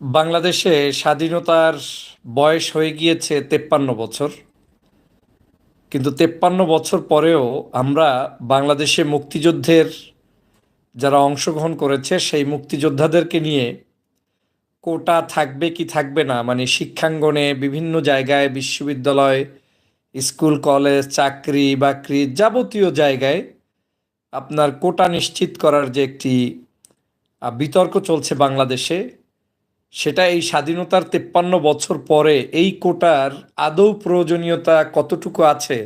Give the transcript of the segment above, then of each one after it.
বাংলাদেশে স্বাধীনতার বয়স হয়ে গিয়েছে তেপ্পান্ন বছর। কিন্তু তেপ্পান্ন বছর পরেও আমরা বাংলাদেশে মুক্তিযুদ্ধের যারা অংশগ্রহণ করেছে, সেই মুক্তিযোদ্ধাদেরকে নিয়ে কোটা থাকবে কি থাকবে না মানে শিক্ষাঙ্গনে বিভিন্ন জায়গায়, বিশ্ববিদ্যালয়, স্কুল, কলেজ, চাকরি, বাকরি যাবতীয় জায়গায় আপনার কোটা নিশ্চিত করার যে একটি বিতর্ক চলছে বাংলাদেশে। সেটা এই স্বাধীনতার তেপ্পান্ন বছর পরে এই কোটার আদৌ প্রয়োজনীয়তা কতটুকু আছে,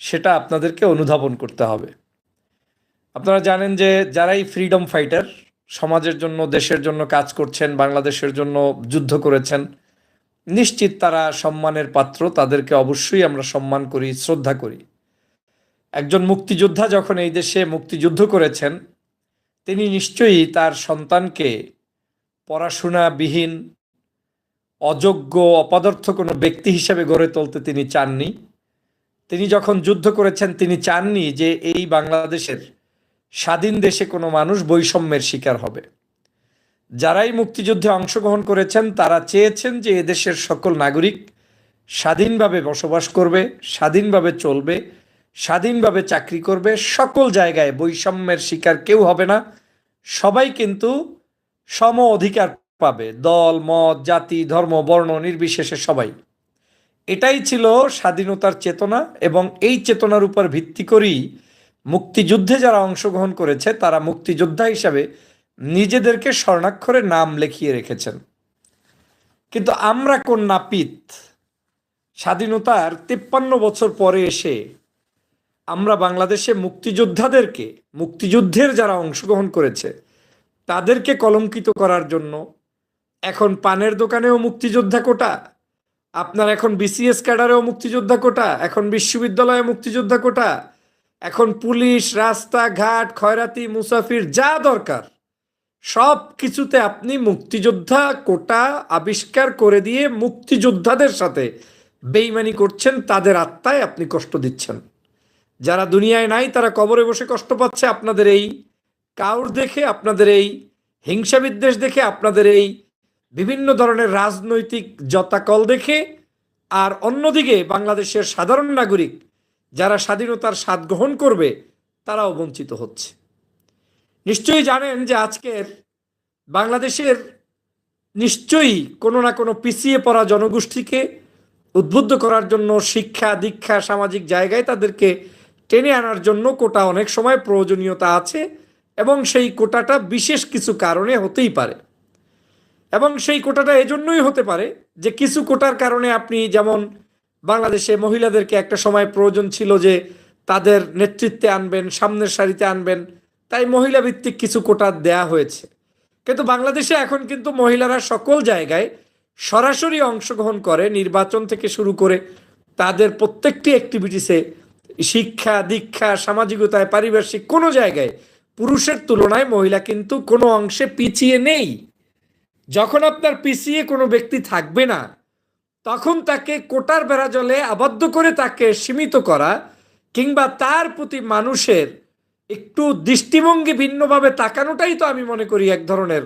সেটা আপনাদেরকে অনুধাবন করতে হবে। আপনারা জানেন যে যারাই ফ্রিডম ফাইটার সমাজের জন্য, দেশের জন্য কাজ করছেন, বাংলাদেশের জন্য যুদ্ধ করেছেন, নিশ্চিত তারা সম্মানের পাত্র, তাদেরকে অবশ্যই আমরা সম্মান করি, শ্রদ্ধা করি। একজন মুক্তিযোদ্ধা যখন এই দেশে মুক্তিযুদ্ধ করেছেন তিনি নিশ্চয়ই তার সন্তানকে পড়াশোনাবিহীন, অযোগ্য, অপদার্থ কোনো ব্যক্তি হিসেবে গড়ে তুলতে তিনি চাননি। তিনি যখন যুদ্ধ করেছেন, তিনি চাননি যে এই বাংলাদেশের স্বাধীন দেশে কোনো মানুষ বৈষম্যের শিকার হবে। যারাই মুক্তিযুদ্ধে অংশগ্রহণ করেছেন, তারা চেয়েছেন যে এদেশের সকল নাগরিক স্বাধীনভাবে বসবাস করবে, স্বাধীনভাবে চলবে স্বাধীনভাবে চাকরি করবে, সকল জায়গায় বৈষম্যের শিকার কেউ হবে না। সবাই কিন্তু সম অধিকার পাবে, দল, মত, জাতি, ধর্ম, বর্ণ, নির্বিশেষে সবাই। এটাই ছিল স্বাধীনতার চেতনা এবং এই চেতনার উপর ভিত্তি করেই মুক্তিযুদ্ধে যারা অংশগ্রহণ করেছে, তারা মুক্তিযোদ্ধা হিসাবে নিজেদেরকে স্বর্ণাক্ষরে নাম লেখিয়ে রেখেছেন। কিন্তু আমরা কোন নাপিত স্বাধীনতার তিপ্পান্ন বছর পরে এসে আমরা বাংলাদেশে মুক্তিযোদ্ধাদেরকে, মুক্তিযুদ্ধের যারা অংশগ্রহণ করেছে, তাদেরকে কলঙ্কিত করার জন্য এখন পানের দোকানেও মুক্তিযোদ্ধা কোটা, আপনার এখন বিসিএস ক্যাডারেও মুক্তিযোদ্ধা কোটা, এখন বিশ্ববিদ্যালয়ে মুক্তিযোদ্ধা কোটা, এখন পুলিশ, রাস্তাঘাট, খয়রাতি, মুসাফির যা দরকার, সব কিছুতে আপনি মুক্তিযোদ্ধা কোটা আবিষ্কার করে দিয়ে মুক্তিযোদ্ধাদের সাথে বেইমানি করছেন, তাদের আত্মায় আপনি কষ্ট দিচ্ছেন। যারা দুনিয়ায় নাই, তারা কবরে বসে কষ্ট পাচ্ছে। আপনাদের এই কাউর দেখে, আপনাদের এই হিংসা বিদ্বেষ দেখে, আপনাদের এই বিভিন্ন ধরনের রাজনৈতিক জতাকল দেখে, আর অন্যদিকে বাংলাদেশের সাধারণ নাগরিক যারা স্বাধীনতার স্বাদ গ্রহণ করবে, তারাও বঞ্চিত হচ্ছে। নিশ্চয়ই জানেন যে আজকের বাংলাদেশের নিশ্চয়ই কোনো না কোনো পিছিয়ে পড়া জনগোষ্ঠীকে উদ্বুদ্ধ করার জন্য শিক্ষা, দীক্ষা, সামাজিক জায়গায় তাদেরকে টেনে আনার জন্য কোটা অনেক সময় প্রয়োজনীয়তা আছে এবং সেই কোটাটা বিশেষ কিছু কারণে হতেই পারে। এবং সেই কোটাটা এজন্যই হতে পারে যে কিছু কোটার কারণে আপনি যেমন বাংলাদেশে মহিলাদেরকে একটা সময় প্রয়োজন ছিল যে তাদের নেতৃত্বে আনবেন, সামনের সারিতে আনবেন, তাই মহিলা ভিত্তিক কিছু কোটা দেয়া হয়েছে। কিন্তু বাংলাদেশে এখন কিন্তু মহিলারা সকল জায়গায় সরাসরি অংশগ্রহণ করে, নির্বাচন থেকে শুরু করে তাদের প্রত্যেকটি অ্যাক্টিভিটিসে শিক্ষা, দীক্ষা, সামাজিকতায়, পারিপার্শ্বিক কোনো জায়গায় পুরুষের তুলনায় মহিলা কিন্তু কোনো অংশে পিছিয়ে নেই। যখন আপনার পিছিয়ে কোনো ব্যক্তি থাকবে না, তখন তাকে কোটার বেড়া জলে আবদ্ধ করে তাকে সীমিত করা কিংবা তার প্রতি মানুষের একটু দৃষ্টিভঙ্গি ভিন্নভাবে তাকানোটাই তো আমি মনে করি এক ধরনের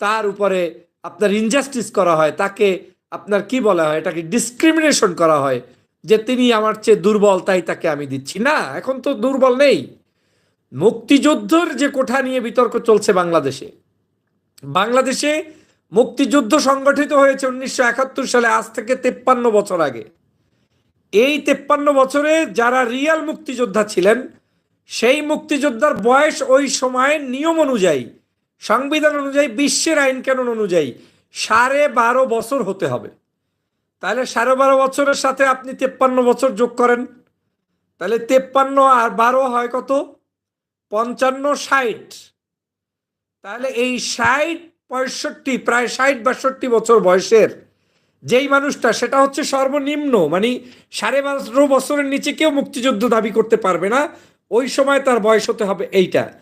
তার উপরে আপনার ইনজাস্টিস করা হয়, তাকে আপনার কি বলা হয়, এটাকে ডিসক্রিমিনেশন করা হয়। যে তিনি আমার চেয়ে দুর্বল, তাই তাকে আমি দিচ্ছি। না, এখন তো দুর্বল নেই। মুক্তিযুদ্ধর যে কোঠা নিয়ে বিতর্ক চলছে বাংলাদেশে বাংলাদেশে মুক্তিযুদ্ধ সংগঠিত হয়েছে উনিশশো একাত্তর সালে, আজ থেকে তেপ্পান্ন বছর আগে। এই তেপ্পান্ন বছরে যারা রিয়াল মুক্তিযোদ্ধা ছিলেন, সেই মুক্তিযোদ্ধার বয়স ওই সময়ের নিয়ম অনুযায়ী, সংবিধান অনুযায়ী, বিশ্বের আইন কানুন অনুযায়ী সাড়ে বারো বছর হতে হবে। তাহলে সাড়ে বারো বছরের সাথে আপনি তেপ্পান্ন বছর যোগ করেন। তাহলে তেপ্পান্ন আর বারো হয় কত? পঞ্চান্ন ষাট। তাহলে এই ষাট, পঁয়ষট্টি, প্রায় ষাট, বাষট্টি বছর বয়সের যেই মানুষটা, সেটা হচ্ছে সর্বনিম্ন মানে সাড়ে বারো বছরের নিচে কেউ মুক্তিযুদ্ধ দাবি করতে পারবে না। ওই সময় তার বয়স হতে হবে এইটা।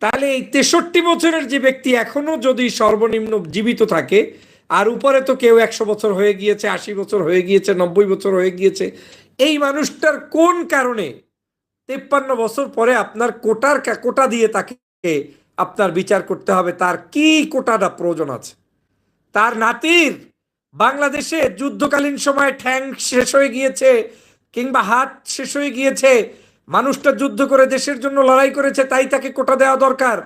তাহলে এই তেষট্টি বছরের যে ব্যক্তি এখনও যদি সর্বনিম্ন জীবিত থাকে আর উপরে তো কেউ একশো বছর হয়ে গিয়েছে, আশি বছর হয়ে গিয়েছে, নব্বই বছর হয়ে গিয়েছে। এই মানুষটার কোন কারণে তেপ্পান্ন বছর পরে আপনার কোটার কোটা দিয়ে তাকে আপনার বিচার করতে হবে? তার কি কোটাটা প্রয়োজন আছে? তার নাতির বাংলাদেশে যুদ্ধকালীন সময় ঠ্যাং শেষ হয়ে গিয়েছে কিংবা হাত শেষ হয়ে গিয়েছে। মানুষটা যুদ্ধ করে দেশের জন্য লড়াই করেছে, তাই তাকে কোটা দেওয়া দরকার।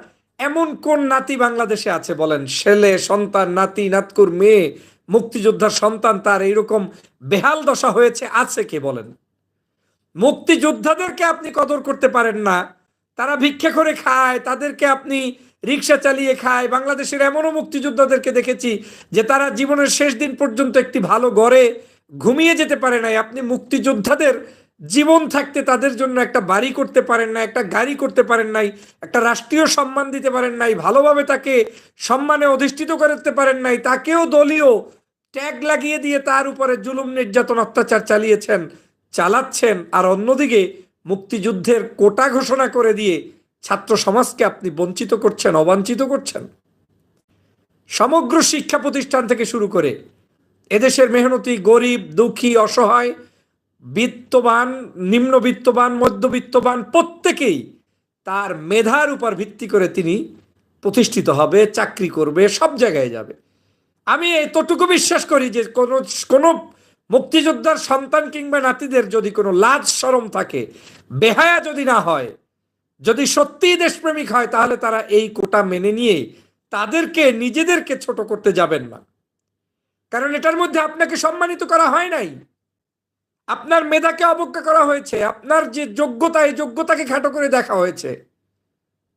এমন কোন নাতি বাংলাদেশে আছে বলেন? ছেলে, সন্তান, নাতি, নাতকুর, মেয়ে, মুক্তিযোদ্ধার সন্তান, তার এইরকম বেহাল দশা হয়েছে, আছে কে বলেন? মুক্তিযোদ্ধাদেরকে আপনি কদর করতে পারেন না। তারা ভিক্ষা করে খায়, তাদেরকে আপনি রিক্সা চালিয়ে খায়। বাংলাদেশের এমনও মুক্তিযোদ্ধাদেরকে দেখেছি যে তারা জীবনের শেষ দিন পর্যন্ত একটি ভালো গড়ে ঘুমিয়ে যেতে পারে নাই। আপনি মুক্তিযোদ্ধাদের জীবন থাকতে তাদের জন্য একটা বাড়ি করতে পারেন না একটা গাড়ি করতে পারেন নাই, একটা রাষ্ট্রীয় সম্মান দিতে পারেন নাই, ভালোভাবে তাকে সম্মানে অধিষ্ঠিত করতে পারেন নাই, তাকেও দলীয় ট্যাগ লাগিয়ে দিয়ে তার উপরে জুলুম, নির্যাতন, অত্যাচার চালিয়েছেন, চালাচ্ছেন আর অন্যদিকে মুক্তিযুদ্ধের কোটা ঘোষণা করে দিয়ে ছাত্র সমাজকে আপনি বঞ্চিত করছেন অবাঞ্ছিত করছেন। সমগ্র শিক্ষা প্রতিষ্ঠান থেকে শুরু করে এদেশের মেহনতি, গরিব, দুঃখী, অসহায় বিত্তবান, নিম্নবিত্তবান, মধ্যবিত্তবান প্রত্যেকেই তার মেধার উপর ভিত্তি করে তিনি প্রতিষ্ঠিত হবে, চাকরি করবে, সব জায়গায় যাবে। আমি এতটুকু বিশ্বাস করি যে কোনো কোনো মুক্তিযোদ্ধার সন্তান কিংবা নাতিদের যদি কোনো লাজ সরম থাকে, বেহায়া যদি না হয়, যদি সত্যিই দেশপ্রেমিক হয়, তাহলে তারা এই কোটা মেনে নিয়ে তাদেরকে, নিজেদেরকে ছোট করতে যাবেন না। কারণ এটার মধ্যে আপনাকে সম্মানিত করা হয় নাই। আপনার মেধাকে অবজ্ঞা করা হয়েছে, আপনার যে যোগ্যতা, এই যোগ্যতাকে খাটো করে দেখা হয়েছে।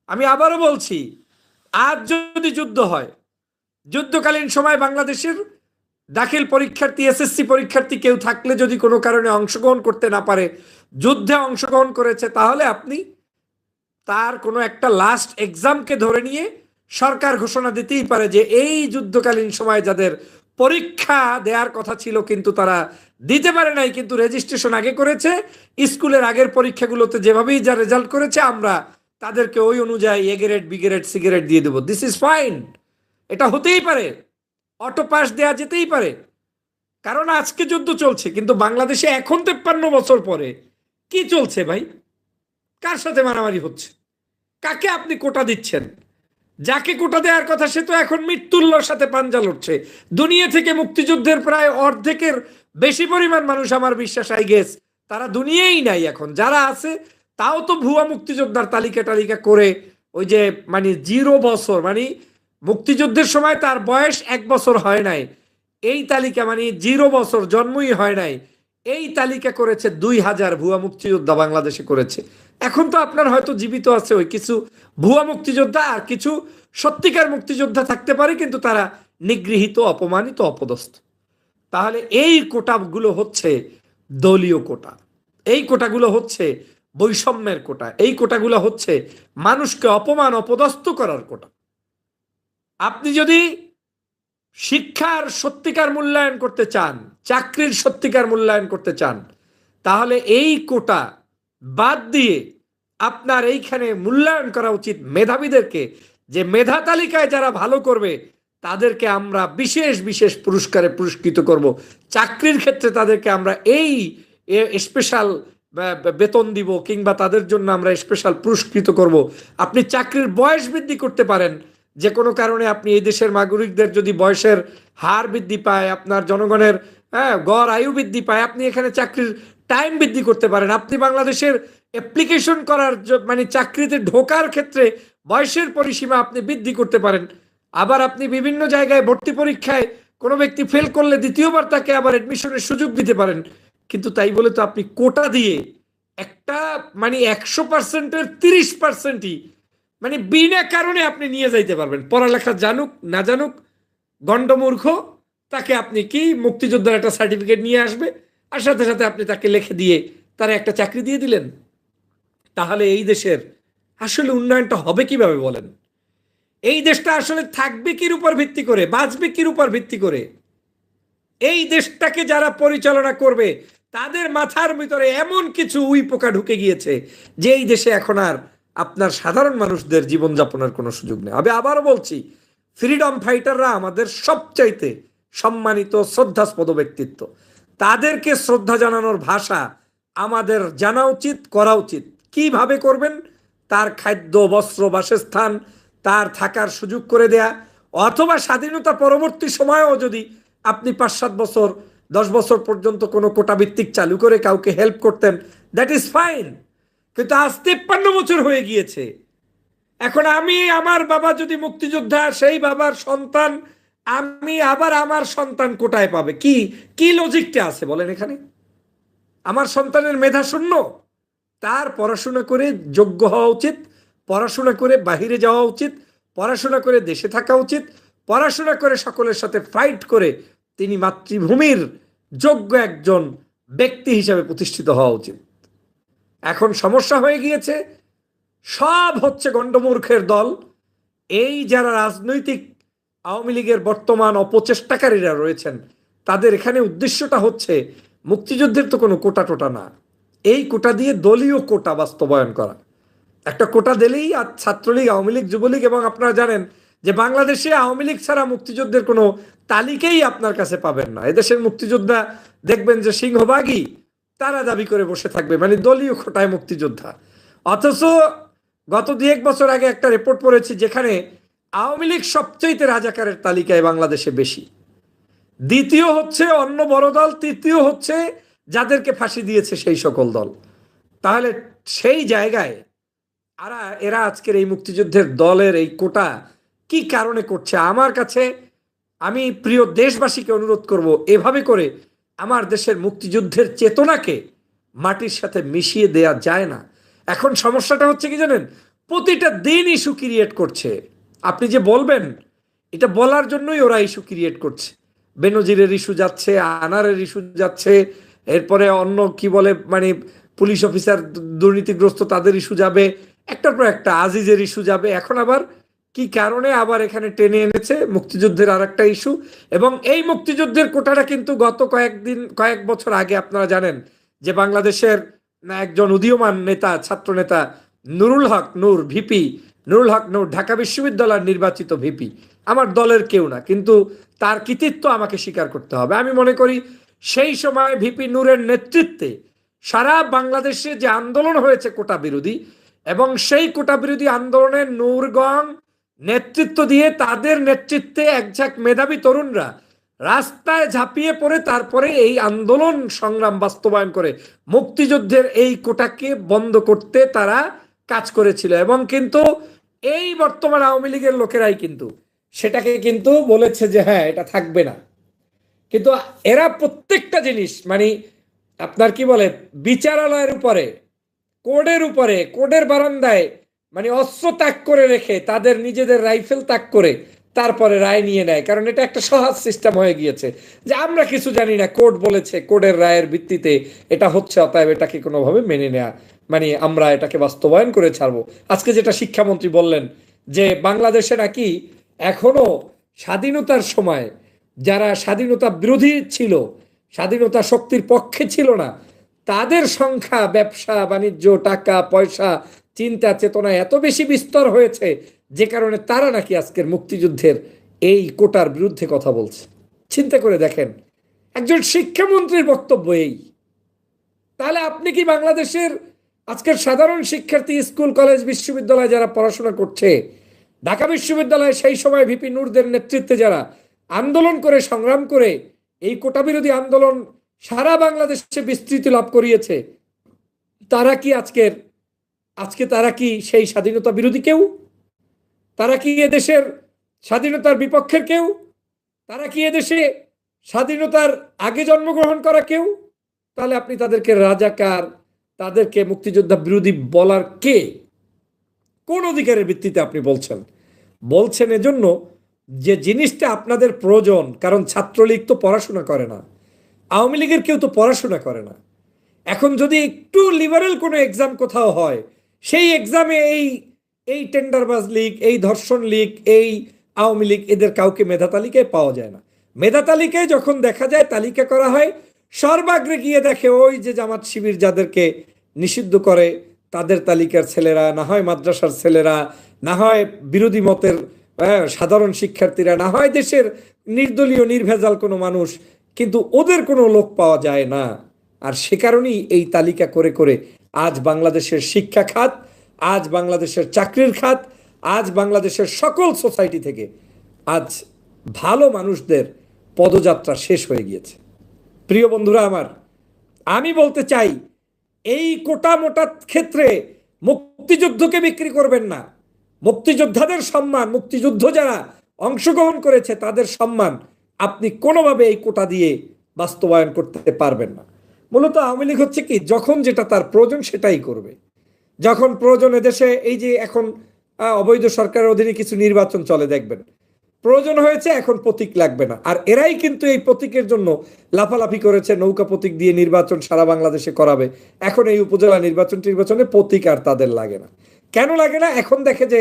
আমি আবারও বলছি, আজ যদি যুদ্ধ হয়, যুদ্ধকালীন সময় বাংলাদেশের দাখিল পরীক্ষার্থী, এসএসসি পরীক্ষার্থী কেউ থাকলে যদি কোনো কারণে অংশগ্রহণ করতে না পারে, যুদ্ধে অংশগ্রহণ করেছে, তাহলে আপনি তার কোনো একটা লাস্ট এক্সামকে ধরে নিয়ে সরকার ঘোষণা দিতেই পারে যে এই যুদ্ধকালীন সময় যাদের পরীক্ষা দেওয়ার কথা ছিল, কিন্তু তারা দিতে পারে নাই। কিন্তু রেজিস্ট্রেশন আগে করেছে। স্কুলের আগের পরীক্ষাগুলোতে যেভাবেই যা রেজাল্ট করেছে, আমরা তাদেরকে ওই অনুযায়ী A grade B grade cigarette দিয়ে দেবো। দিস ইজ ফাইন এটা হতেই পারে। অটো পাস দেওয়া যেতেই পারে। কারণ আজকে যুদ্ধ চলছে, কিন্তু বাংলাদেশে এখন তেপ্পান্ন বছর পরে কি চলছে ভাই? কার সাথে মারামারি হচ্ছে? কাকে আপনি কোটা দিচ্ছেন? যাকে কোটা দেওয়ার কথা, সে তো এখন মৃত্যুল্যর সাথে পাঞ্জা লড়ছে। দুনিয়া থেকে মুক্তিযুদ্ধের প্রায় অর্ধেকের বেশি পরিমাণ মানুষ আমার বিশ্বাস আই গেস তারা দুনিয়াই নাই এখন। যারা আছে, তাও তো ভুয়া মুক্তিযোদ্ধার তালিকা টালিকা করে ওই যে মানে জিরো বছর মানে মুক্তিযুদ্ধের সময় তার বয়স এক বছর হয় নাই। এই তালিকা মানে জিরো বছর জন্মই হয় নাই। এই তালিকা করেছে দুই হাজার ভুয়া মুক্তিযোদ্ধা বাংলাদেশে করেছে। এখন তো আপনার হয়তো জীবিত আছে ওই কিছু ভুয়া মুক্তিযোদ্ধা আর কিছু সত্যিকার মুক্তিযোদ্ধা থাকতে পারে, কিন্তু তারা নিগৃহীত, অপমানিত, অপদস্থ। তাহলে এই কোটাগুলো হচ্ছে দলীয় কোটা। এই কোটাগুলো হচ্ছে বৈষম্যের কোটা। এই কোটাগুলো হচ্ছে মানুষকে অপমান, অপদস্থ করার কোটা। আপনি যদি শিক্ষার সত্যিকার মূল্যায়ন করতে চান, চাকরির সত্যিকার মূল্যায়ন করতে চান, তাহলে এই কোটা বাদ দিয়ে আপনার এইখানে মূল্যায়ন করা উচিত মেধাবীদেরকে যে মেধা তালিকায় যারা ভালো করবে, তাদেরকে আমরা বিশেষ বিশেষ পুরস্কারে পুরস্কৃত করব। চাকরির ক্ষেত্রে তাদেরকে আমরা এই স্পেশাল বেতন দিব কিংবা তাদের জন্য আমরা স্পেশাল পুরস্কৃত করব। আপনি চাকরির বয়স বৃদ্ধি করতে পারেন। যে কোনো কারণে আপনি এই দেশের নাগরিকদের যদি বয়সের হার বৃদ্ধি পায়, আপনার জনগণের হ্যাঁ গড় আয়ু বৃদ্ধি পায়, আপনি এখানে চাকরির টাইম বৃদ্ধি করতে পারেন। আপনি বাংলাদেশের অ্যাপ্লিকেশন করার মানে চাকরিতে ঢোকার ক্ষেত্রে বয়সের পরিসীমা আপনি বৃদ্ধি করতে পারেন। আবার আপনি বিভিন্ন জায়গায় ভর্তি পরীক্ষায় কোনো ব্যক্তি ফেল করলে দ্বিতীয়বার তাকে আবার অ্যাডমিশনের সুযোগ দিতে পারেন। কিন্তু তাই বলে তো আপনি কোটা দিয়ে একটা মানে একশো পার্সেন্টের তিরিশ পার্সেন্টই মানে বিনা কারণে আপনি নিয়ে যাইতে পারবেন। পড়ালেখা জানুক, না জানুক গণ্ডমূর্খ তাকে আপনি কি মুক্তিযোদ্ধার একটা সার্টিফিকেট নিয়ে আসবে? আর সাথে সাথে আপনি তাকে লিখে দিয়ে তারা একটা চাকরি দিয়ে দিলেন। তাহলে এই দেশের আসলে উন্নয়নটা হবে কীভাবে বলেন? এই দেশটা আসলে থাকবে কির উপর ভিত্তি করে, বাঁচবে কির উপর ভিত্তি করে? এই দেশটাকে যারা পরিচালনা করবে, তাদের মাথার ভিতরে এমন কিছু উই পোকা ঢুকে গিয়েছে যে এই দেশে এখন আর আপনার সাধারণ মানুষদের জীবনযাপনের কোনো সুযোগ নেই। আমি আবারও বলছি ফ্রিডম ফাইটাররা আমাদের সবচাইতে সম্মানিত, শ্রদ্ধাস্পদ ব্যক্তিত্ব। তাদেরকে শ্রদ্ধা জানানোর ভাষা আমাদের জানা উচিত, করা উচিত। কীভাবে করবেন? তার খাদ্য, বস্ত্র, বাসস্থান, তার থাকার সুযোগ করে দেয়া, অথবা স্বাধীনতা পরবর্তী সময়েও যদি আপনি পাঁচ সাত বছর, দশ বছর পর্যন্ত কোনো কোটা ভিত্তিক চালু করে কাউকে হেল্প করতেন দ্যাট ইজ ফাইন কিন্তু আজ তেপ্পান্ন বছর হয়ে গিয়েছে। এখন আমি, আমার বাবা যদি মুক্তিযোদ্ধা, সেই বাবার সন্তান আমি আবার আমার সন্তান কোটায় পাবে। কি? কি লজিকটা আছে বলেন এখানে? আমার সন্তানের মেধা শূন্য। তার পড়াশোনা করে যোগ্য হওয়া উচিত, পড়াশোনা করে বাহিরে যাওয়া উচিত, পড়াশোনা করে দেশে থাকা উচিত, পড়াশোনা করে সকলের সাথে ফাইট করে তিনি মাতৃভূমির যোগ্য একজন ব্যক্তি হিসাবে প্রতিষ্ঠিত হওয়া উচিত। এখন সমস্যা হয়ে গিয়েছে। সব হচ্ছে গণ্ডমূর্খের দল। এই যারা রাজনৈতিক আওয়ামী লীগের বর্তমান অপচেষ্টাকারীরা রয়েছেন। তাদের এখানে উদ্দেশ্যটা হচ্ছে, মুক্তিযুদ্ধের তো কোনো কোটা টোটা না। এই কোটা দিয়ে দলীয় কোটা বাস্তবায়ন করা। একটা কোটা দিলেই আর ছাত্রলীগ, আওয়ামী লীগ, যুবলীগ এবং আপনারা জানেন যে বাংলাদেশে আওয়ামী লীগ ছাড়া মুক্তিযুদ্ধের কোনো তালিকাই আপনার কাছে পাবেন না। এদেশের মুক্তিযোদ্ধা দেখবেন যে সিংহবাগই তারা দাবি করে বসে থাকবে মানে দলীয় কোটায় মুক্তিযোদ্ধা। অথচ গত দু এক বছর আগে একটা রিপোর্ট পড়েছি যেখানে আওয়ামী লীগ সবচেয়ে রাজাকারের তালিকায় বাংলাদেশে বেশি। দ্বিতীয় হচ্ছে অন্য বড় দল, তৃতীয় হচ্ছে যাদেরকে ফাঁসি দিয়েছে সেই সকল দল। তাহলে সেই জায়গায় আরা, এরা আজকের এই মুক্তিযুদ্ধের দলের এই কোটা কি কারণে করছে? আমার কাছে আমি প্রিয় দেশবাসীকে অনুরোধ করব, এভাবে করে আমার দেশের মুক্তিযুদ্ধের চেতনাকে মাটির সাথে মিশিয়ে দেয়া যায় না। এখন সমস্যাটা হচ্ছে কি জানেন? প্রতিটা দিন ইস্যু ক্রিয়েট করছে। আপনি যে বলবেন, এটা বলার জন্যই ওরা ইস্যু ক্রিয়েট করছে। বেনজিরের ইস্যু যাচ্ছে, আনারের ইস্যু যাচ্ছে, এরপরে অন্য কি বলে মানে পুলিশ অফিসার দুর্নীতিগ্রস্ত তাদের ইস্যু যাবে, একটার পর একটা আজিজের ইস্যু যাবে। এখন আবার কি কারণে আবার এখানে টেনে এনেছে মুক্তিযুদ্ধের আর একটা ইস্যু এবং এই মুক্তিযুদ্ধের কোটাটা কিন্তু গত কয়েকদিন, কয়েক বছর আগে আপনারা জানেন যে বাংলাদেশের একজন উদীয়মান নেতা ছাত্র নেতা নুরুল হক নূর ভিপি, নুরুল হক নূর ঢাকা বিশ্ববিদ্যালয়ের নির্বাচিত ভিপি। আমার দলের কেউ না, কিন্তু তার কৃতিত্ব আমাকে স্বীকার করতে হবে। আমি মনে করি সেই সময় ভিপি নূরের নেতৃত্বে সারা বাংলাদেশে যে আন্দোলন হয়েছে কোটা বিরোধী এবং সেই কোটা বিরোধী আন্দোলনে নূরগং নেতৃত্ব দিয়ে তাদের নেতৃত্বে একঝাক মেধাবী তরুণরা রাস্তায় ঝাঁপিয়ে পড়ে, তারপরে এই আন্দোলন সংগ্রাম বাস্তবায়ন করে মুক্তিযুদ্ধের এই কোটাকে বন্ধ করতে তারা কাজ করেছিল এবং কিন্তু এই বর্তমান আওয়ামী লীগের লোকেরাই কিন্তু সেটাকে কিন্তু বলেছে যে হ্যাঁ এটা থাকবে না। কিন্তু এরা প্রত্যেকটা জিনিস মানে আপনার কি বলে, বিচারালয়ের উপরে, কোডের উপরে, কোডের বারান্দায় মানে অস্ত্র ত্যাগ করে রেখে তাদের নিজেদের রাইফেল ত্যাগ করে তারপরে রায় নিয়ে নেয়। কারণ এটা একটা সহজ সিস্টেম হয়ে গিয়েছে যে আমরা কিছু জানি না কোর্ট বলেছে কোর্টের রায়ের ভিত্তিতে এটা হচ্ছে, অতএব এটাকে কোনোভাবে মেনে নেয়া মানে আমরা এটাকে বাস্তবায়ন করে ছাড়বো। আজকে যেটা শিক্ষামন্ত্রী বললেন যে বাংলাদেশে নাকি এখনও স্বাধীনতার সময় যারা স্বাধীনতা বিরোধী ছিল, স্বাধীনতা শক্তির পক্ষে ছিল না, তাদের সংখ্যা, ব্যবসা, বাণিজ্য, টাকা, পয়সা, চিন্তা, চেতনা এত বেশি বিস্তর হয়েছে যে কারণে তারা নাকি আজকের মুক্তিযুদ্ধের এই কোটার বিরুদ্ধে কথা বলছে। চিন্তা করে দেখেন, একজন শিক্ষামন্ত্রীর বক্তব্য এই। তাহলে আপনি কি বাংলাদেশের আজকের সাধারণ শিক্ষার্থী স্কুল, কলেজ, বিশ্ববিদ্যালয়ে যারা পড়াশোনা করছে, ঢাকা বিশ্ববিদ্যালয়ে সেই সময় ভিপি নূরদের নেতৃত্বে যারা আন্দোলন করে, সংগ্রাম করে, এই কোটা বিরোধী আন্দোলন সারা বাংলাদেশে বিস্তৃতি লাভ করিয়েছে, তারা কি আজকের, আজকে তারা কি সেই স্বাধীনতা বিরোধী কেউ? তারা কি এদেশের স্বাধীনতার বিপক্ষের কেউ? তারা কি এদেশে স্বাধীনতার আগে জন্মগ্রহণ করা কেউ? তাহলে আপনি তাদেরকে রাজাকার তাদেরকে মুক্তিযোদ্ধা বিরোধী বলার কে? কোন অধিকারের ভিত্তিতে আপনি বলছেন? বলছেন এজন্য যে জিনিসটা আপনাদের প্রয়োজন, কারণ ছাত্রলীগ তো পড়াশোনা করে না, আওয়ামী লীগের কেউ তো পড়াশোনা করে না। এখন যদি একটু লিবারেল কোনো এক্সাম কোথাও হয়, সেই এক্সামে এই এই টেন্ডারবাজ লীগ এই ধর্ষণ লীগ এই আওয়ামী লীগ, এদের কাউকে মেধা তালিকায় পাওয়া যায় না। মেধা তালিকায় যখন দেখা যায় তালিকা করা হয় সর্বাগ্রে গিয়ে দেখে ওই যে জামাত শিবির যাদেরকে নিষিদ্ধ করে তাদের তালিকার ছেলেরা না হয় মাদ্রাসার ছেলেরা না হয় বিরোধী মতের আহ, সাধারণ শিক্ষার্থীরা না হয় দেশের নির্দলীয় নির্ভেজাল কোনো মানুষ কিন্তু ওদের কোনো লোক পাওয়া যায় না। আর সে কারণেই এই তালিকা করে করে আজ বাংলাদেশের শিক্ষা খাত আজ বাংলাদেশের চাকরির খাত আজ বাংলাদেশের সকল সোসাইটি থেকে আজ ভালো মানুষদের পদযাত্রা শেষ হয়ে গিয়েছে। প্রিয় বন্ধুরা আমার, আমি বলতে চাই, এই কোটা মোটা ক্ষেত্রে মুক্তিযুদ্ধকে বিক্রি করবেন না। মুক্তিযোদ্ধাদের সম্মান, মুক্তিযুদ্ধ যারা অংশগ্রহণ করেছে তাদের সম্মান আপনি কোনোভাবে এই কোটা দিয়ে বাস্তবায়ন করতে পারবেন না। মূলত আওয়ামী লীগ হচ্ছে কি, যখন যেটা তার প্রয়োজন সেটাই করবে। যখন প্রয়োজনে দেশে এই যে এখন অবৈধ সরকারের অধীনে কিছু নির্বাচন চলে, দেখবেন। প্রয়োজন হয়েছে, এখন প্রতীক লাগবে না। আর এরাই কিন্তু এই প্রতীকের জন্য লাফালাফি করেছে, নৌকা প্রতীক দিয়ে নির্বাচন সারা বাংলাদেশে করাবে। এখন এই উপজেলা নির্বাচন নির্বাচনে প্রতীক আর তাদের লাগে না। কেন লাগে না? এখন দেখে যে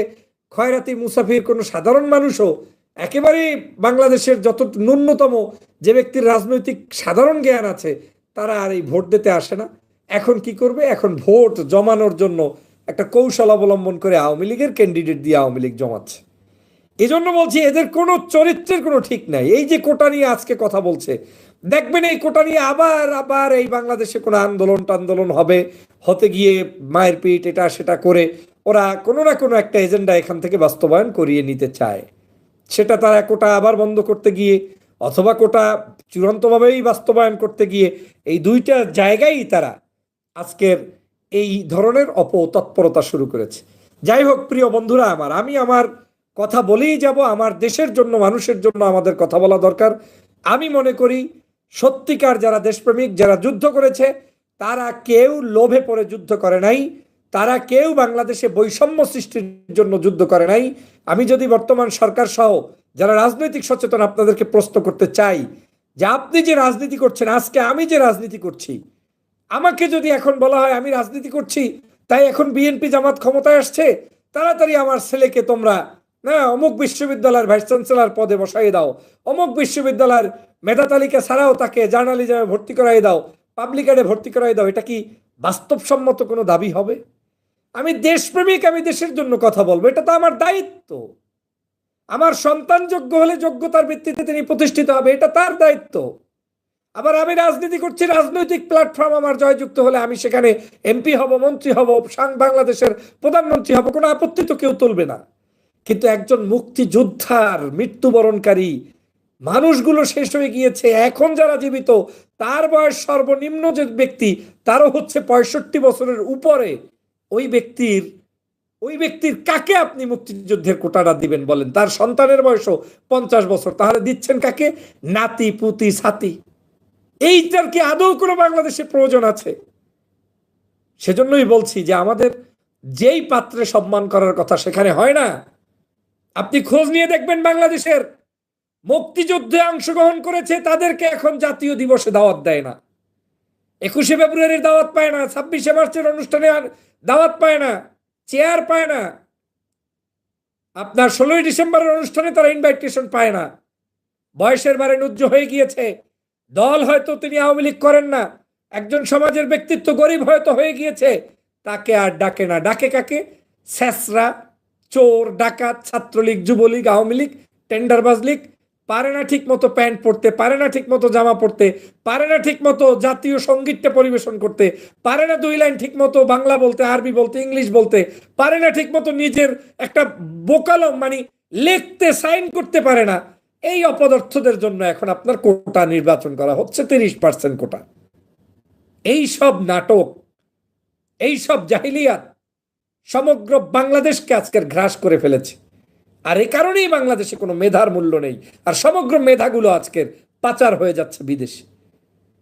খয়রাতি মুসাফির কোনো সাধারণ মানুষও একেবারে বাংলাদেশের যত ন্যূনতম যে ব্যক্তির রাজনৈতিক সাধারণ জ্ঞান আছে, তারা আর এই ভোট দিতে আসে না। এখন কি করবে? এখন ভোট জমানোর জন্য একটা কৌশল অবলম্বন করে আওয়ামী লীগের ক্যান্ডিডেট দিয়ে আওয়ামী লীগ জমাচ্ছে। এই জন্য বলছি, এদের কোনো চরিত্রের কোনো ঠিক নাই। এই যে কোটা নিয়ে আজকে কথা বলছে, দেখবেন এই কোটা নিয়ে আবার আবার এই বাংলাদেশে কোনো আন্দোলন টান্দোলন হবে, হতে গিয়ে মায়ের পিঠ এটা সেটা করে ওরা কোনো না কোনো একটা এজেন্ডা এখান থেকে বাস্তবায়ন করিয়ে নিতে চায়। সেটা তারা কোটা আবার বন্ধ করতে গিয়ে, অথবা কোটা চূড়ান্তভাবেই বাস্তবায়ন করতে গিয়ে, এই দুইটা জায়গায় তারা আজকের এই ধরনের অপতৎপরতা শুরু করেছে। যাই হোক, প্রিয় বন্ধুরা আমার, আমি আমার কথা বলেই যাব, আমার দেশের জন্য, মানুষের জন্য আমাদের কথা বলা দরকার। আমি মনে করি, সত্যিকার যারা দেশপ্রেমিক, যারা যুদ্ধ করেছে, তারা কেউ লোভে পড়ে যুদ্ধ করে নাই, তারা কেউ বাংলাদেশে বৈষম্য সৃষ্টির জন্য যুদ্ধ করে নাই। আমি যদি বর্তমান সরকার সহ যারা রাজনৈতিক সচেতন আপনাদেরকে প্রশ্ন করতে চাই, যে আপনি যে রাজনীতি করছেন, আজকে আমি যে রাজনীতি করছি, আমাকে যদি এখন বলা হয় আমি রাজনীতি করছি, তাই এখন বিএনপি জামাত ক্ষমতায় আসছে, তাড়াতাড়ি আমার ছেলেকে তোমরা না, অমুক বিশ্ববিদ্যালয়ের ভাইস চ্যান্সেলর পদে বসাই দাও। অমুক বিশ্ববিদ্যালয়ের মেধা তালিকা ছাড়াও তাকে জার্নালিজমে ভর্তি করাই দাও পাবলিক পাবলিকারে ভর্তি করাই দাও, এটা কি বাস্তবসম্মত কোনো দাবি হবে? আমি দেশপ্রেমিক, আমি দেশের জন্য কথা বলব, এটা তো আমার দায়িত্ব। আমার সন্তান যোগ্য হলে যোগ্যতার ভিত্তিতে তিনি প্রতিষ্ঠিত হবে, এটা তার দায়িত্ব। আবার আমি রাজনীতি করছি, রাজনৈতিক প্ল্যাটফর্ম আমার জয়যুক্ত হলে আমি সেখানে এমপি হব, মন্ত্রী হব, সাং- বাংলাদেশের প্রধানমন্ত্রী হব, কোনো আপত্তি তো কেউ তুলবে না। কিন্তু একজন মুক্তিযোদ্ধার মৃত্যুবরণকারী মানুষগুলো শেষ হয়ে গিয়েছে। এখন যারা জীবিত, তার বয়স সর্বনিম্ন যে ব্যক্তি, তারও হচ্ছে পঁয়ষট্টি বছরের উপরে। ওই ব্যক্তির ওই ব্যক্তির কাকে আপনি মুক্তিযুদ্ধের কোটাটা দিবেন বলেন? তার সন্তানের বয়সও পঞ্চাশ বছর। তাহলে দিচ্ছেন কাকে? নাতি, পুতি সাতি এইটার কি আদৌ কোনো বাংলাদেশে প্রয়োজন আছে? সেজন্যই বলছি যে আমাদের যেই পাত্রে সম্মান করার কথা সেখানে হয় না। আপনি খোঁজ নিয়ে দেখবেন বাংলাদেশের মুক্তিযুদ্ধে অংশগ্রহণ করেছে তাদেরকে এখন জাতীয় দিবসে দাওয়াত দেয় না। একুশে ফেব্রুয়ারির দাওয়াত পায় না, ছাব্বিশে মার্চের অনুষ্ঠানে আর দাওয়াত পায় না, চেয়ার পায় না। আপনার ষোলোই ডিসেম্বরের অনুষ্ঠানে তারা ইনভাইটেশন পায় না। বয়সের বারে নুজ্জ হয়ে গিয়েছে। দল হয়তো তিনি আওয়ামী লীগ করেন না, একজন সমাজের ব্যক্তিত্ব গরিব হয়তো হয়ে গিয়েছে, তাকে আর ডাকে না। ডাকে কাকে? স্যাসরা চোর, ডাকাত, ছাত্রলীগ, যুবলীগ, আওয়ামী লীগ, টেন্ডারবাজ লীগ, পারে না ঠিক মতো প্যান্ট পরতে, পারে না ঠিক মতো জামা পরতে, পারে না ঠিক মতো জাতীয় সঙ্গীতটা পরিবেশন করতে, পারে না দুই লাইন ঠিক মতো বাংলা বলতে, আরবি বলতে, ইংলিশ বলতে, পারে না ঠিক মতো নিজের একটা বোকালম মানে লিখতে, সাইন করতে পারে না। এই অপদার্থদের জন্য এখন আপনার কোটা নির্বাচন করা হচ্ছে, তিরিশ পার্সেন্ট কোটা। এই সব নাটক, এই সব জাহিলিয়াত সমগ্র বাংলাদেশকে আজকের গ্রাস করে ফেলেছে। আর এ কারণেই বাংলাদেশে কোনো মেধার মূল্য নেই। আর সমগ্র মেধাগুলো আজকের পাচার হয়ে যাচ্ছে বিদেশে।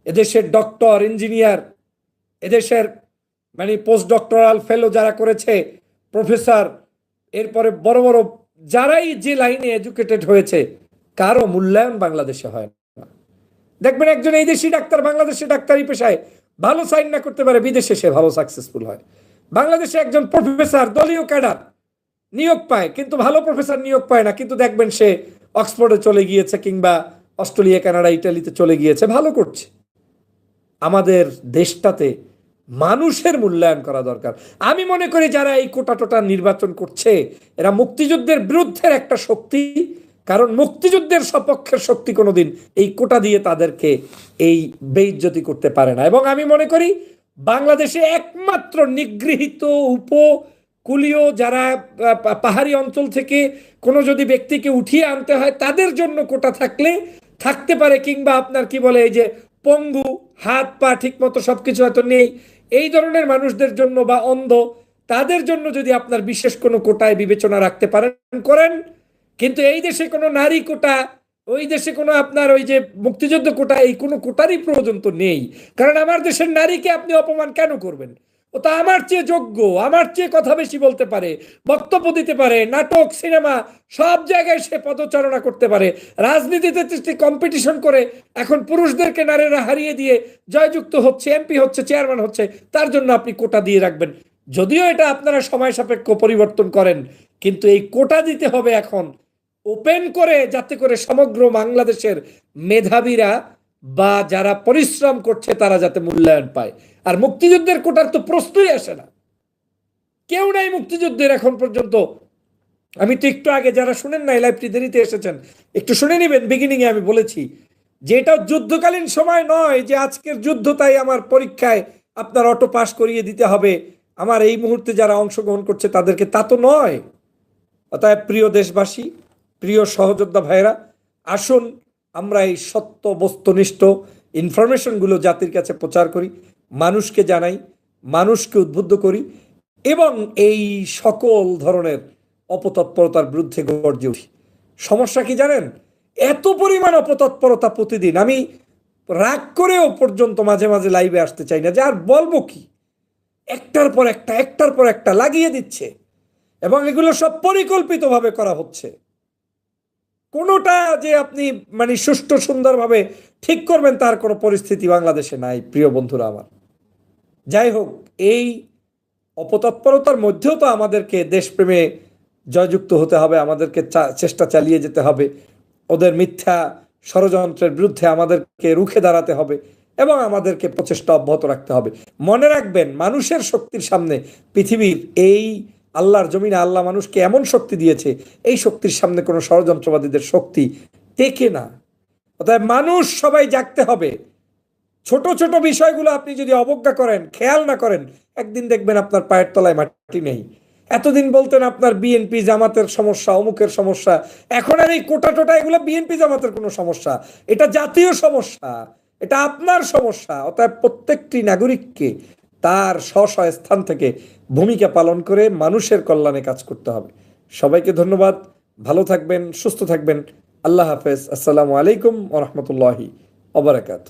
এদেশের ডক্টর, ইঞ্জিনিয়ার, এদেশের মানে পোস্ট ডক্টরাল ফেলো যারা করেছে, প্রফেসর, এরপরে বড় বড় যারাই যে লাইনে এডুকেটেড হয়েছে, কারও মূল্যায়ন বাংলাদেশে হয় না। দেখবেন একজন এই দেশি ডাক্তার বাংলাদেশে ডাক্তারি পেশায় ভালো সাইন না করতে পারে, বিদেশে সে ভালো সাকসেসফুল হয়। বাংলাদেশে একজন প্রফেসর, দলীয় ক্যাডার নিয়োগ পায়, কিন্তু ভালো প্রফেসর নিয়োগ পায় না। কিন্তু দেখবেন সে অক্সফোর্ডে চলে গিয়েছে কিংবা অস্ট্রেলিয়া, কানাডা, ইটালিতে চলে গিয়েছে, ভালো করছে। আমাদের দেশটাতে মানুষের মূল্যায়ন করা দরকার। আমি মনে করি যারা এই কোটা টোটা নির্বাচন করছে, এরা মুক্তিযুদ্ধের বিরুদ্ধের একটা শক্তি, কারণ মুক্তিযুদ্ধের সপক্ষের শক্তি কোনোদিন এই কোটা দিয়ে তাদেরকে এই বেইজ্জতি করতে পারে না। এবং আমি মনে করি বাংলাদেশে একমাত্র নিগৃহীত উপকূলীয় যারা পাহাড়ি অঞ্চল থেকে কোনো যদি ব্যক্তিকে উঠিয়ে আনতে হয়, তাদের জন্য কোটা থাকলে, থাকতে পারে কিংবা আপনার কি বলে এই যে পঙ্গু, হাত, পা ঠিক মতো সব কিছু হয়তো নেই। এই ধরনের মানুষদের জন্য বা অন্ধ, তাদের জন্য যদি আপনার বিশেষ কোনো কোটায় বিবেচনা রাখতে পারেন, করেন। কিন্তু এই দেশে কোনো নারী কোটা ওই দেশে কোনো আপনার ওই যে মুক্তিযুদ্ধ কোটা, এই কোনো কোটারই প্রয়োজন তো নেই। কারণ আমার দেশের নারীকে আপনি অপমান কেন করবেন? ও তা আমার চেয়ে যোগ্য, আমার চেয়ে কথা বেশি বলতে পারে, বক্তব্য দিতে পারে, নাটক, সিনেমা, সব জায়গায় সে পদচারণা করতে পারে। রাজনীতিতে কম্পিটিশন করে এখন পুরুষদেরকে নারীরা হারিয়ে দিয়ে জয়যুক্ত হচ্ছে এমপি হচ্ছে চেয়ারম্যান হচ্ছে, তার জন্য আপনি কোটা দিয়ে রাখবেন। যদিও এটা আপনারা সময় সাপেক্ষ পরিবর্তন করেন, কিন্তু এই কোটা দিতে হবে এখন। ওপেন করে যাতে করে সমগ্র বাংলাদেশের মেধাবীরা বা যারা পরিশ্রম করছে তারা যাতে মূল্যায়ন পায়। আর মুক্তিযুদ্ধের কোটার তো প্রশ্নই আসে না। কেউ নাই মুক্তিযুদ্ধের এখন পর্যন্ত। আমি তো একটু আগে যারা শুনেন নাই লাইভটি দেরিতে এসেছেন, একটু শুনে নিবেন। বিগিনিং এ আমি বলেছি যে এটা যুদ্ধকালীন সময় নয় যে আজকের যুদ্ধ তাই আমার পরীক্ষায় আপনার অটো পাস করিয়ে দিতে হবে। আমার এই মুহূর্তে যারা অংশগ্রহণ করছে তাদেরকে তা তো নয়। অতএব প্রিয় দেশবাসী প্রিয় সহযোদ্ধা ভাইরা আসুন আমরা এই সত্য বস্তুনিষ্ঠ ইনফরমেশনগুলো জাতির কাছে প্রচার করি, মানুষকে জানাই, মানুষকে উদ্বুদ্ধ করি এবং এই সকল ধরনের অপতৎপরতার বিরুদ্ধে গর্জে উঠি। সমস্যা কি জানেন? এত পরিমাণ অপতৎপরতা প্রতিদিন। আমি রাগ করেও পর্যন্ত মাঝে মাঝে লাইভে আসতে চাই না, যে আর বলব কি? একটার পর একটা, একটার পর একটা লাগিয়ে দিচ্ছে এবং এগুলো সব পরিকল্পিতভাবে করা হচ্ছে। কোনোটা যে আপনি মানে সুষ্ঠু সুন্দরভাবে ঠিক করবেন তার কোনো পরিস্থিতি বাংলাদেশে নাই, প্রিয় বন্ধুরা আমার। যাই হোক, এই অপতৎপরতার মধ্যেও তো আমাদেরকে দেশপ্রেমে জয়যুক্ত হতে হবে, আমাদেরকে চেষ্টা চালিয়ে যেতে হবে, ওদের মিথ্যা ষড়যন্ত্রের বিরুদ্ধে আমাদেরকে রুখে দাঁড়াতে হবে এবং আমাদেরকে প্রচেষ্টা অব্যাহত রাখতে হবে। মনে রাখবেন, মানুষের শক্তির সামনে পৃথিবীর এই আল্লাহর জমিনে আল্লাহ মানুষকে এমন শক্তি দিয়েছে, এই শক্তির সামনে কোনো ষড়যন্ত্রবাদীদের শক্তি টেকে না। অতএব মানুষ সবাই জাগতে হবে। ছোট ছোট বিষয়গুলো আপনি যদি অবজ্ঞা করেন, খেয়াল না করেন, একদিন দেখবেন আপনার পায়ের তলায় মাটি নেই। এতদিন বলতেন আপনার বিএনপি জামাতের সমস্যা, অমুকের সমস্যা। এখন আর এই কোটা টোটা, এগুলো বিএনপি জামাতের কোনো সমস্যা। এটা জাতীয় সমস্যা, এটা আপনার সমস্যা। অতএব প্রত্যেকটি নাগরিককে তার স্ব স্থান থেকে ভূমিকা পালন করে মানুষের কল্যাণে কাজ করতে হবে। সবাইকে ধন্যবাদ। ভালো থাকবেন, সুস্থ থাকবেন। আল্লাহ হাফেজ। আসসালামু আলাইকুম ওরহমতুল্লাহি ওবরাকাত